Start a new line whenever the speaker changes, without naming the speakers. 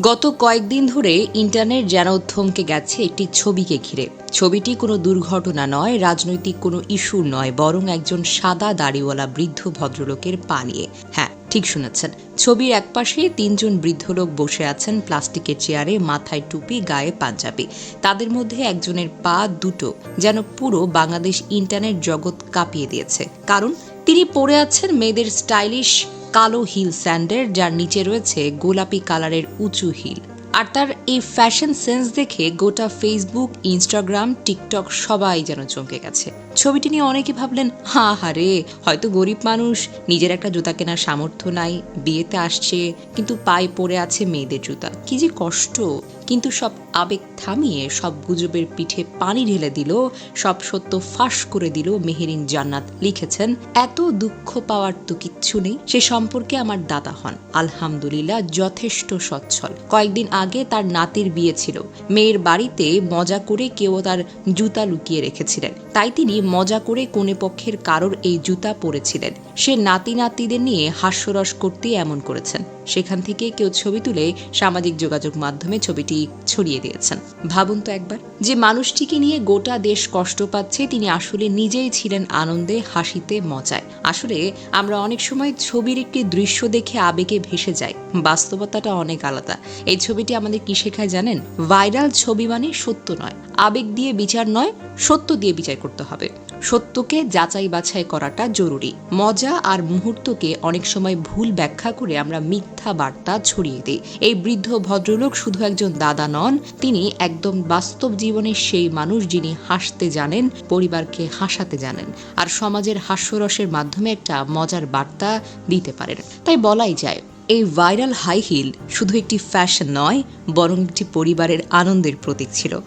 গত কয়েকদিন ধরে ইন্টারনেট যেন থমকে গেছে একটি ছবিকে ঘিরে। ছবিটি কোনো দুর্ঘটনা নয়, রাজনৈতিক কোনো ইস্যু নয়, বরং একজন সাদা দাড়িওয়ালা বৃদ্ধ ভদ্রলোকের পা নিয়ে। হ্যাঁ ঠিক শুনেছেন। ছবির একপাশে তিনজন বৃদ্ধ লোক বসে আছেন প্লাস্টিকের চেয়ারে, মাথায় টুপি, গায়ে পাঞ্জাবি। তাদের মধ্যে একজনের পা দুটো, যেন পুরো বাংলাদেশ ইন্টারনেট জগৎ কাঁপিয়ে দিয়েছে। কারণ, তিনি পড়ে আছেন মেয়েদের স্টাইলিশ কালো হিল স্যান্ডের, যার নিচে রয়েছে গোলাপি কালারের উঁচু হিল। আর তার এই ফ্যাশন সেন্স দেখে গোটা ফেসবুক, ইনস্টাগ্রাম, টিকটক সবাই যেন চমকে গেছে। ছবিটি নিয়ে অনেকে ভাবলেন, হা হা রে, হয়তো গরিব মানুষ, নিজের একটা জুতা কেনার সামর্থ্য নাই, বিয়েতে আসছে, কিন্তু পায়ে পড়ে আছে মেয়েদের জুতা। কি যে কষ্ট! কিন্তু সব আবেগ থামিয়ে, সব গুজবের পিঠে পানি ঢেলে দিল, সব সত্য ফাঁস করে দিল মেহেরিন জান্নাত। লিখেছেন, এত দুঃখ পাওয়ার তো কিচ্ছু নেই, সে সম্পর্কে আমার দাদা হন। আলহামদুলিল্লাহ, যথেষ্ট সচ্ছল। কয়েকদিন আগে তার নাতির বিয়ে ছিল। মেয়ের বাড়িতে মজা করে কেউ তার জুতা লুকিয়ে রেখেছিলেন। তাই তিনি মজা করে কোনে পক্ষের কারোর এই জুতা পরেছিলেন। সে নাতি নাতিদের নিয়ে হাস্যরস করতে এমন করেছেন। সেখান থেকে কেউ ছবি তুলে সামাজিক যোগাযোগ মাধ্যমে ছবিটি ছড়িয়ে দিয়েছেন। ভাবুন তো একবার, যে মানুষটিকে নিয়ে গোটা দেশ কষ্ট পাচ্ছে, তিনি আসলে নিজেই ছিলেন আনন্দে, হাসিতে, মজায়। আসলে আমরা অনেক সময় ছবির একটি দৃশ্য দেখে আবেগে ভেসে যাই। বাস্তবতাটা অনেক আলাদা। এই ছবিটি আমাদের কি শেখায় জানেন? ভাইরাল ছবি মানে সত্য নয়। আবেগ দিয়ে বিচার নয়, সত্য দিয়ে বিচার করতে হবে। সত্যকে যাচাই বাছাই করাটা জরুরি। মজা আর মুহূর্তকে অনেক সময় ভুল ব্যাখ্যা করে আমরা মিথ্যা বার্তা ছড়িয়ে দিই। এই বৃদ্ধ ভদ্রলোক শুধু একজন দাদা নন, তিনি একদম বাস্তব জীবনের সেই মানুষ যিনি হাসতে জানেন, পরিবারকে হাসাতে জানেন, আর সমাজের হাস্যরসের মাধ্যমে একটা মজার বার্তা দিতে পারেন। তাই বলাই যায়, এই ভাইরাল হাই হিল শুধু একটি ফ্যাশন নয়, বরং একটি পরিবারের আনন্দের প্রতীক ছিল।